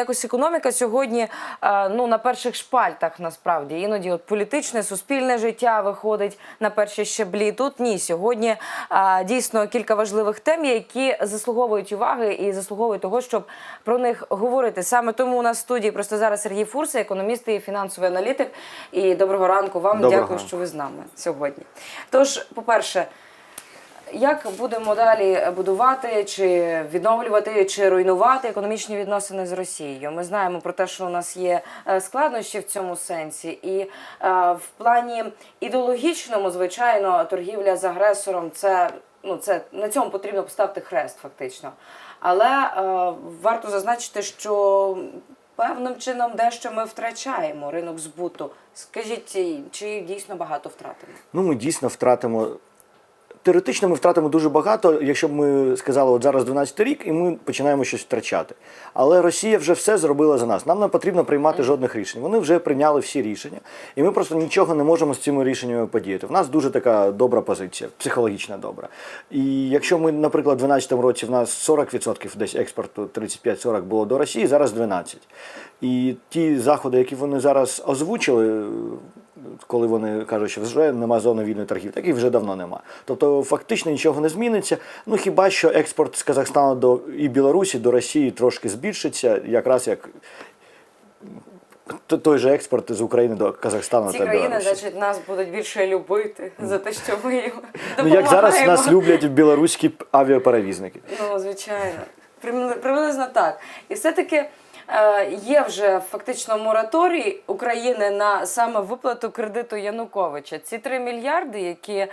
Якось економіка сьогодні е, ну на перших шпальтах насправді іноді от політичне суспільне життя виходить на перші щеблі. Тут ні. Сьогодні е, дійсно кілька важливих тем, які заслуговують уваги і заслуговують того, щоб про них говорити. Саме тому у нас в студії просто зараз Сергій Фурса, економіст і фінансовий аналітик. І доброго ранку вам. Доброго Дякую, що ви з нами сьогодні. Тож, по-перше. Як будемо далі будувати, чи відновлювати, чи руйнувати економічні відносини з Росією? Ми знаємо про те, що у нас є е, складнощі в цьому сенсі, і е, в плані ідеологічному, звичайно, торгівля з агресором це ну це на цьому потрібно поставити хрест, фактично. Але е, варто зазначити, що певним чином дещо ми втрачаємо ринок збуту. Скажіть, чи дійсно багато втратимо? Ну, ми дійсно втратимо. Теоретично ми втратимо дуже багато, якщо б ми сказали, от зараз 12 рік, і ми починаємо щось втрачати. Але Росія вже все зробила за нас. Нам не потрібно приймати жодних рішень. Вони вже прийняли всі рішення, і ми просто нічого не можемо з цими рішеннями подіяти. В нас дуже така добра позиція, психологічна добра. І якщо ми, наприклад, у 2012 році в нас 40% десь експорту 35-40 було до Росії, зараз 12%. І ті заходи, які вони зараз озвучили, коли вони кажуть, що вже нема зони вільної торгівлі, так і вже давно нема. Тобто фактично нічого не зміниться. Ну хіба що експорт з Казахстану до і Білорусі до Росії трошки збільшиться, якраз як той же експорт з України до Казахстану Ці та країни, Білорусі. значить, нас будуть більше любити за те, що ми їм Ну як зараз нас люблять білоруські авіаперевізники. Ну, звичайно. Приблизно так. І все-таки е, є вже фактично мораторій України на саме виплату кредиту Януковича. Ці 3 мільярди, які е,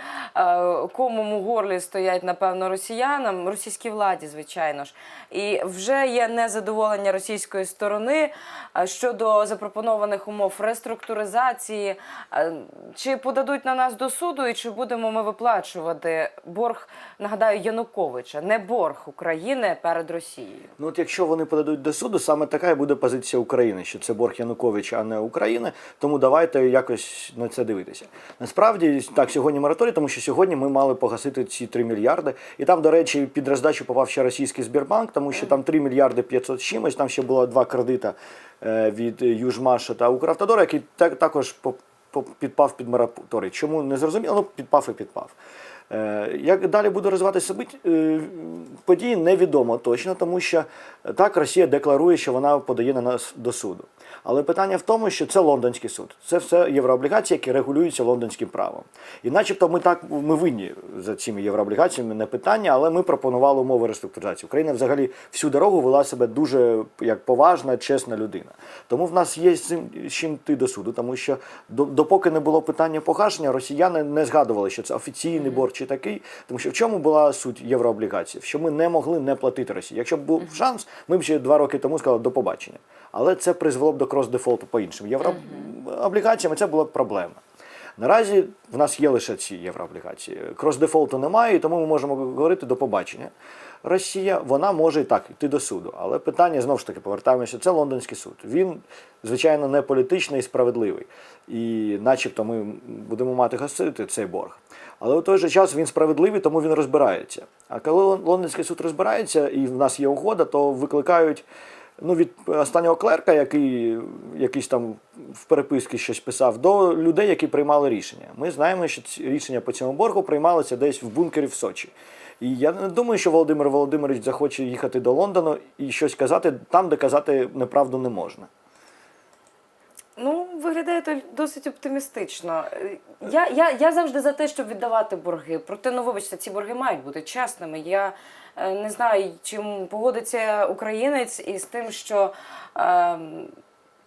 комом у горлі стоять, напевно, росіянам, російській владі, звичайно ж. І вже є незадоволення російської сторони е, щодо запропонованих умов реструктуризації. Е, Чи подадуть на нас до суду, і чи будемо ми виплачувати борг, нагадаю, Януковича, не борг України перед Росією? Ну от якщо вони подадуть до суду, саме така і буде позиція України, що це борг Януковича, а не України. Тому давайте якось на це дивитися. Насправді так сьогодні мораторій, тому що сьогодні ми мали погасити ці 3 мільярди. І там, до речі, під роздачу попав ще російський Збірбанк, тому що там 3 мільярди 500 з чимось. Там ще було два кредита е, від Южмаша та Укравтодора, який так- також підпав під мораторій. Чому не зрозуміло? Ну, підпав і підпав. Е, Як далі буде розвиватися е, події, невідомо точно, тому що так Росія декларує, що вона подає на нас до суду. Але питання в тому, що це лондонський суд, це все єврооблігації, які регулюються лондонським правом. І начебто ми так ми винні за цими єврооблігаціями, не питання, але ми пропонували умови реструктуризації. Україна взагалі всю дорогу вела себе дуже як поважна, чесна людина. Тому в нас є з цим чим йти до суду, тому що до- допоки не було питання погашення, росіяни не згадували, що це офіційний борг чи такий. Тому що в чому була суть єврооблігацій? Що ми не могли не платити Росії. Якщо б був шанс, ми б ще два роки тому сказали до побачення. Але це призвело б до крос-дефолту по іншим єврооблігаціям, і це була б проблема. Наразі в нас є лише ці єврооблігації. Крос-дефолту немає, і тому ми можемо говорити до побачення. Росія вона може і так йти до суду, але питання знову ж таки повертаємося. Це лондонський суд. Він звичайно не політичний і справедливий, і, начебто, ми будемо мати гасити цей борг. Але у той же час він справедливий, тому він розбирається. А коли лондонський суд розбирається, і в нас є угода, то викликають ну, від останнього клерка, який якийсь там в переписці щось писав, до людей, які приймали рішення. Ми знаємо, що ці рішення по цьому боргу приймалися десь в бункері в Сочі. І я не думаю, що Володимир Володимирович захоче їхати до Лондону і щось казати там, де казати неправду не можна. Ну, виглядає то досить оптимістично. Я, я, я завжди за те, щоб віддавати борги. Проте, ну вибачте, ці борги мають бути чесними. Я е, не знаю, чим погодиться українець із тим, що. Е,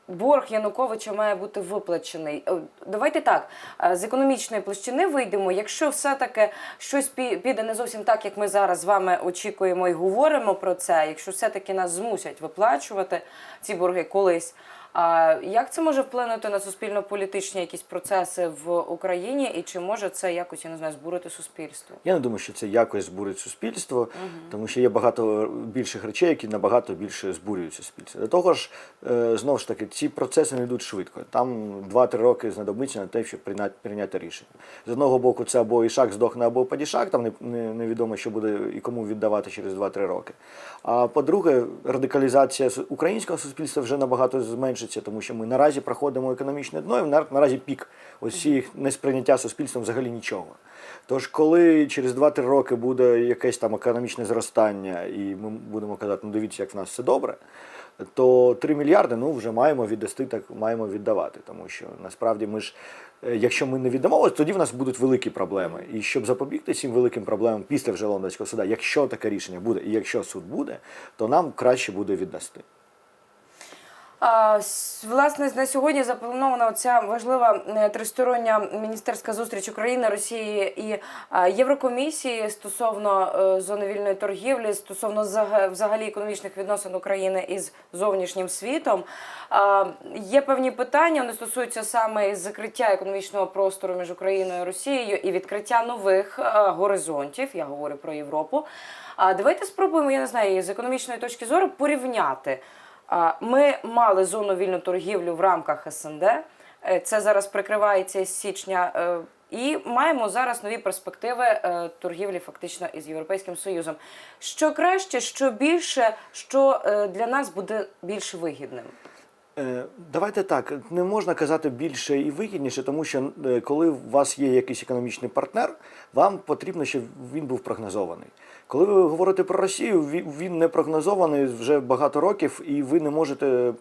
Борг Януковича має бути виплачений. Е, Давайте так е, з економічної площини вийдемо. Якщо все-таки щось пі- піде не зовсім так, як ми зараз з вами очікуємо і говоримо про це. Якщо все-таки нас змусять виплачувати ці борги колись. А як це може вплинути на суспільно-політичні якісь процеси в Україні, і чи може це якось я не знаю збурити суспільство? Я не думаю, що це якось збурить суспільство, тому що є багато більших речей, які набагато більше збурюють суспільство. До того ж, е, знову ж таки, ці процеси не йдуть швидко. Там 2-3 роки знадобиться на те, щоб прийняти, рішення. З одного боку, це або ішак здохне, або падішак, там не, не, невідомо, що буде і кому віддавати через 2-3 роки. А по-друге, радикалізація українського суспільства вже набагато зменшиться, тому що ми наразі проходимо економічне дно, і наразі пік всіх несприйняття суспільством взагалі нічого. Тож, коли через 2-3 роки буде якесь там економічне зростання, і ми будемо казати, ну дивіться, як в нас все добре, то 3 мільярди ну, вже маємо віддасти, так маємо віддавати. Тому що насправді ми ж, е, якщо ми не віддамо, тоді в нас будуть великі проблеми. І щоб запобігти цим великим проблемам після вже лондонського суда, якщо таке рішення буде, і якщо суд буде, то нам краще буде віддасти. Власне, на сьогодні запланована ця важлива е, тристороння міністерська зустріч України, Росії і Єврокомісії стосовно е, зони вільної торгівлі, стосовно зага- взагалі економічних відносин України із зовнішнім світом. Є певні питання, вони стосуються саме закриття економічного простору між Україною і Росією і відкриття нових е, горизонтів. Я говорю про Європу. А давайте спробуємо, я не знаю, з економічної точки зору порівняти. Ми мали зону вільну торгівлю в рамках СНД. Е, Це зараз прикривається з січня. е, І маємо зараз нові перспективи е, торгівлі фактично із Європейським Союзом. Що краще, що більше, що для нас буде більш вигідним? Давайте так, не можна казати більше і вигідніше, тому що коли у вас є якийсь економічний партнер, вам потрібно, щоб він був прогнозований. Коли ви говорите про Росію, він- не прогнозований вже багато років, і ви не можете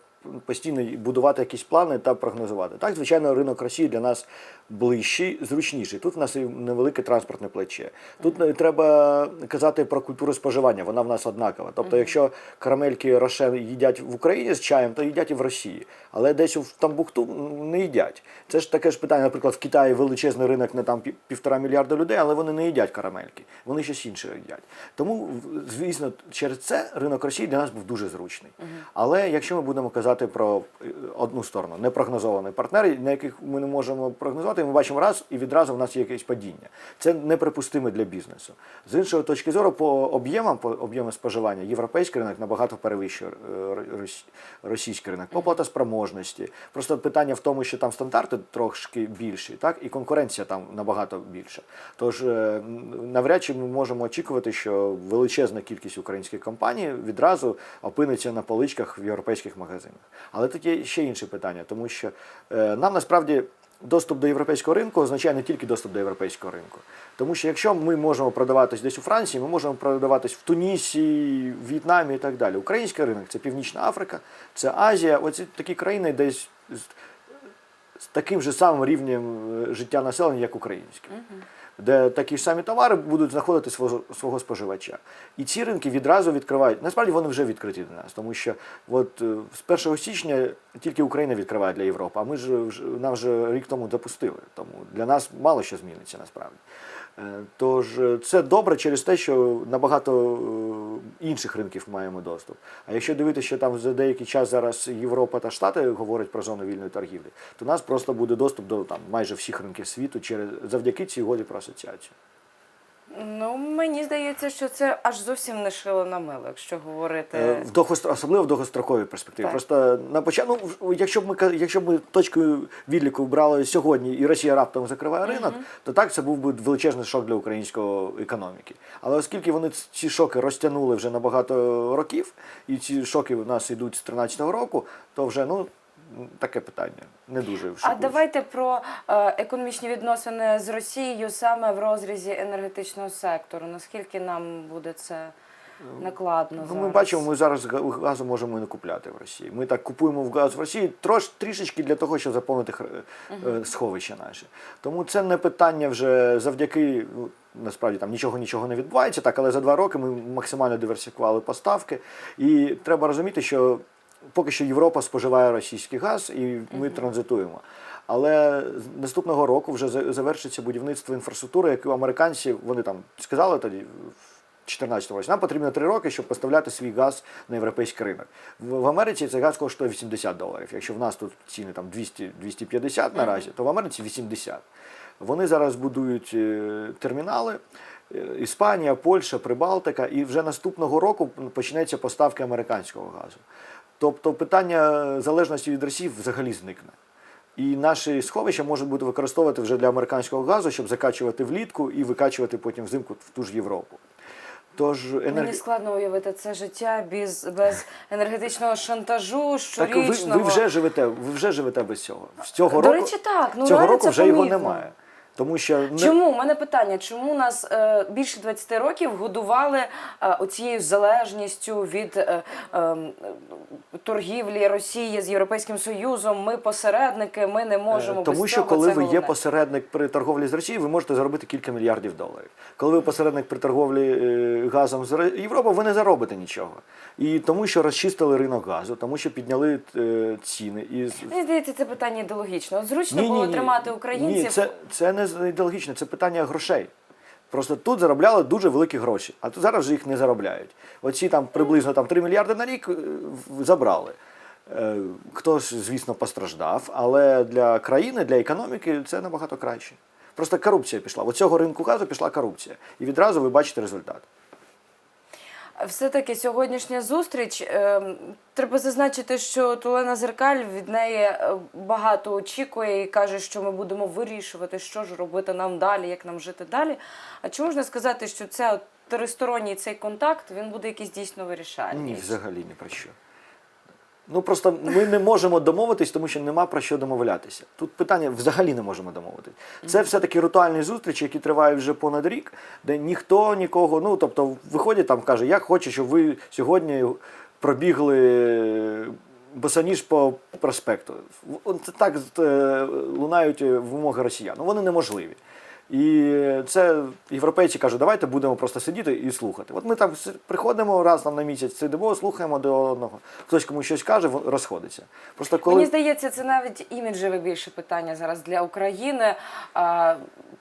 постійно будувати якісь плани та прогнозувати. Так, звичайно, ринок Росії для нас ближчий, зручніший. Тут в нас і невелике транспортне плече. Тут не треба казати про культуру споживання, вона в нас однакова. Тобто, якщо карамельки Рошен їдять в Україні з чаєм, то їдять і в Росії. Але десь в Тамбухту не їдять. Це ж таке ж питання, наприклад, в Китаї величезний ринок на там півтора мільярда людей, але вони не їдять карамельки, вони щось інше їдять. Тому, звісно, через це ринок Росії для нас був дуже зручний. Але якщо ми будемо казати про е, одну сторону, непрогнозований партнер, на яких ми не можемо прогнозувати, ми бачимо раз і відразу в нас є якесь падіння. Це неприпустимо для бізнесу. З іншої точки зору, по об'ємам, по об'єму споживання, європейський ринок набагато перевищує е, російський ринок по платоспроможності. Просто питання в тому, що там стандарти трошки більші, так і конкуренція там набагато більша. Тож е, навряд чи ми можемо очікувати, що величезна кількість українських компаній відразу опиниться на поличках в європейських магазинах. Але тут є ще інше питання, тому що е, нам насправді. Доступ до європейського ринку означає не тільки доступ до європейського ринку. Тому що якщо ми можемо продаватись десь у Франції, ми можемо продаватись в Тунісі, в В'єтнамі і так далі. Український ринок це Північна Африка, це Азія. Оці такі країни десь з, таким же самим рівнем е, життя населення, як українське. Де такі ж самі товари будуть знаходити свого, свого споживача. І ці ринки відразу відкривають. Насправді вони вже відкриті для нас, тому що от, е, з 1 січня тільки Україна відкриває для Європи, а ми ж нам вже рік тому допустили. Тому для нас мало що зміниться насправді. Е, Тож е, це добре через те, що на багато е, інших ринків маємо доступ. А якщо дивитися, що там за деякий час зараз Європа та Штати говорять про зону вільної торгівлі, то у нас просто буде доступ до там майже всіх ринків світу через завдяки цій угоді про асоціацію. Ну мені здається, що це аж зовсім не шило на мило, якщо говорити. Е, В довгостро... особливо в довгостроковій перспективі. Так. Просто на початку, ну, якщо б ми якщо б ми точкою відліку брали сьогодні, і Росія раптом закриває ринок, то так це був би величезний шок для української економіки. Але оскільки вони ці шоки розтягнули вже на багато років, і ці шоки в нас йдуть з 13-го року, то вже ну таке питання не дуже А давайте про е, економічні відносини з Росією саме в розрізі енергетичного сектору. Наскільки нам буде це накладно? Ну, ми бачимо, ми зараз газу можемо не купляти в Росії. Ми так купуємо в газ в Росії трош, трішечки для того, щоб заповнити хр- е, сховища наші. Тому це не питання вже завдяки. ну, Насправді там нічого нічого не відбувається, так, але за два роки ми максимально диверсифікували поставки. І треба розуміти, що поки що Європа споживає російський газ і ми транзитуємо. Але наступного року вже завершиться будівництво інфраструктури, яку американці вони там сказали тоді. в 2014 році. Нам потрібно 3 роки, щоб поставляти свій газ на європейський ринок. В, в Америці цей газ коштує 80 доларів. Якщо в нас тут ціни там 200-250 наразі, то в Америці 80. Вони зараз будують е, термінали. е, Іспанія, Польща, Прибалтика, і вже наступного року почнеться поставки американського газу. Тобто питання залежності від Росії взагалі зникне. І наші сховища можуть бути використовувати вже для американського газу, щоб закачувати влітку і викачувати потім взимку в ту ж Європу. Тож Мені складно уявити це життя без, без енергетичного шантажу так ви, ви вже живете, ви вже живете без цього. З цього До року, речі, так. Ну, цього року вже його немає. Тому що не- Чому? У мене питання, чому нас е, більше 20 років годували е, оцією залежністю від е, е, торгівлі Росії з Європейським Союзом? Ми посередники, ми не можемо Е, Тому без що цього, коли ви є посередник при торговлі з Росією, ви можете заробити кілька мільярдів доларів. Коли ви посередник при торговлі е, газом з Європою, ви не заробите нічого. І тому, що розчистили ринок газу, тому що підняли е, ціни. І... Мені здається, це питання ідеологічне. От зручно було тримати українців. Ні, це, це не з- ідеологічне, це питання грошей. Просто тут заробляли дуже великі гроші, а тут зараз вже їх не заробляють. Оці там приблизно там, 3 мільярди на рік е, забрали. Е, Хтось, звісно, постраждав, але для країни, для економіки це набагато краще. Просто корупція пішла. У цього ринку газу пішла корупція. І відразу ви бачите результат. Все-таки сьогоднішня зустріч. е, треба зазначити, що Тулена Зеркаль від неї е, багато очікує і каже, що ми будемо вирішувати, що ж робити нам далі, як нам жити далі. А чи можна сказати, що це от тристоронній цей контакт він буде якийсь дійсно вирішальний? Ні, взагалі ні про що. Ну просто ми не можемо домовитись, тому що нема про що домовлятися. Тут питання взагалі не можемо домовитись. Це все-таки ритуальні зустрічі, які тривають вже понад рік, де ніхто нікого, ну тобто, виходить там, каже, я хочу, щоб ви сьогодні пробігли босоніж по проспекту. От Так е, лунають вимоги росіян. Ну вони неможливі. І це європейці кажуть, давайте будемо просто сидіти і слухати. От ми там приходимо раз там на місяць, сидимо, слухаємо до одного. Хтось комусь щось каже, розходиться. Просто коли Мені здається, це навіть іміджеве більше питання зараз для України.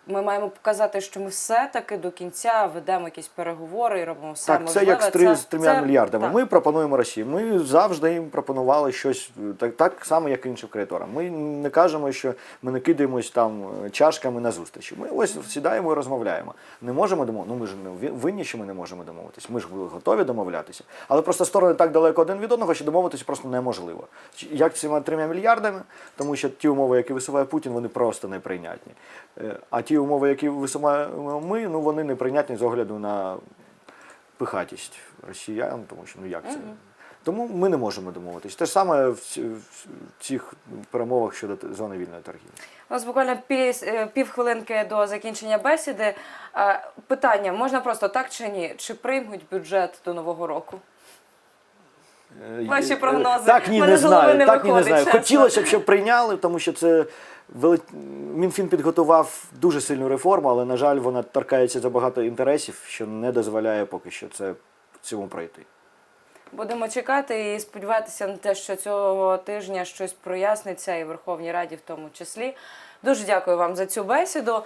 Ми маємо показати, що ми все-таки до кінця ведемо якісь переговори і робимо все так, можливе. це як з, три, з трьома мільярдами. так. Ми пропонуємо Росії. Ми завжди їм пропонували щось так, так само, як іншим кредиторам. Ми не кажемо, що ми не кидаємось там е, чашками на зустрічі. Ми ось сідаємо і розмовляємо. Не можемо домовитися. Ну ми ж не винні, що ми не можемо домовитися. Ми ж були готові домовлятися. Але просто сторони так далеко один від одного, що домовитися просто неможливо. Як цими трьома мільярдами, тому що ті умови, які висуває Путін, вони просто неприйнятні. Е, А ті умови, які висуваємо ми, ну вони неприйнятні з огляду на пихатість росіян, тому що ну як це. Тому ми не можемо домовитись. Те ж саме в, цих перемовах щодо зони вільної торгівлі. У нас буквально півхвилинки до закінчення бесіди. Е, Питання: можна просто так чи ні? Чи приймуть бюджет до нового року? Е, Ваші е, прогнози. Так ні, Мене не знаю. не так ні, не знаю. чесно. Хотілося б, щоб прийняли, тому що це вели... Мінфін підготував дуже сильну реформу, але, на жаль, вона торкається за багато інтересів, що не дозволяє поки що це цьому пройти. Будемо чекати і сподіватися на те, що цього тижня щось проясниться і в Верховній Раді в тому числі. Дуже дякую вам за цю бесіду.